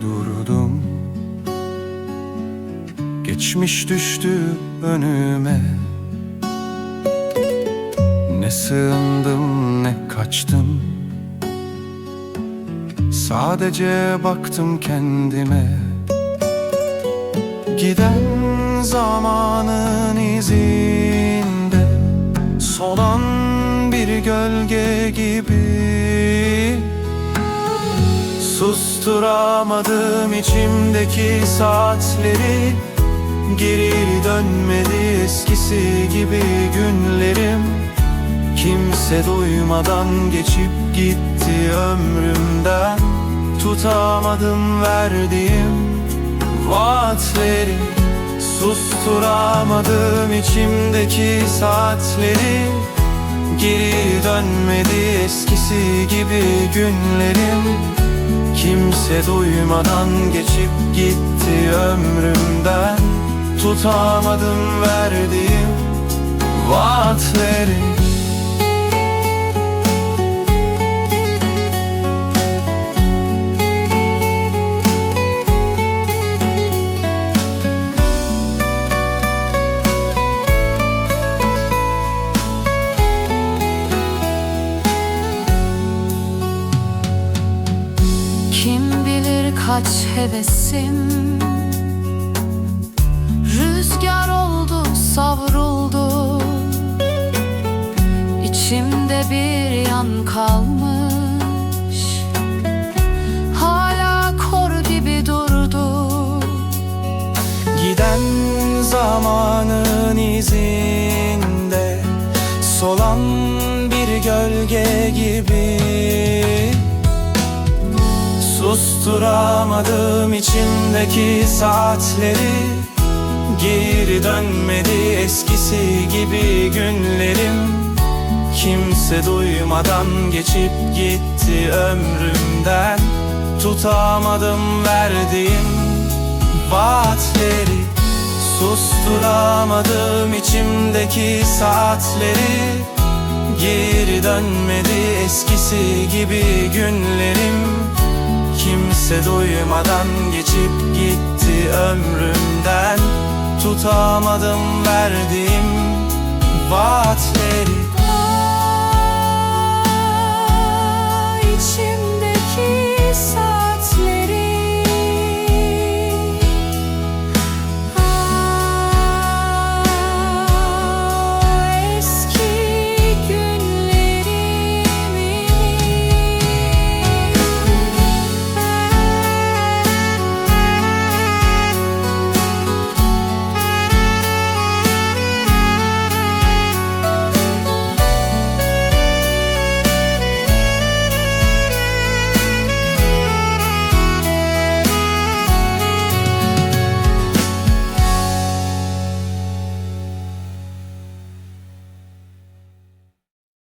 durdum. Geçmiş düştü önüme. Ne sığındım ne kaçtım. Sadece baktım kendime. Giden zamanın izinde Solan bir gölge gibi. Susturamadım içimdeki saatleri. Geri dönmedi eskisi gibi günlerim. Kimse duymadan geçip gitti ömrümden. Tutamadım verdiğim vaatleri. Susturamadım içimdeki saatleri. Geri dönmedi eskisi gibi günlerim Kimse duymadan geçip gitti ömrümden. Tutamadım verdiğim bilir kaç hevesim. Rüzgar oldu savruldu. İçimde bir yan kalmış. Hala kor gibi durdu. Giden zamanın izinde Solan bir gölge gibi Susturamadım içimdeki saatleri Geri dönmedi eskisi gibi günlerim. Kimse duymadan geçip gitti ömrümden. Tutamadım verdiğim vaatleri. Susturamadım içimdeki saatleri Geri dönmedi eskisi gibi günlerim Kimse duymadan geçip gitti ömrümden. Tutamadım verdiğim vaatleri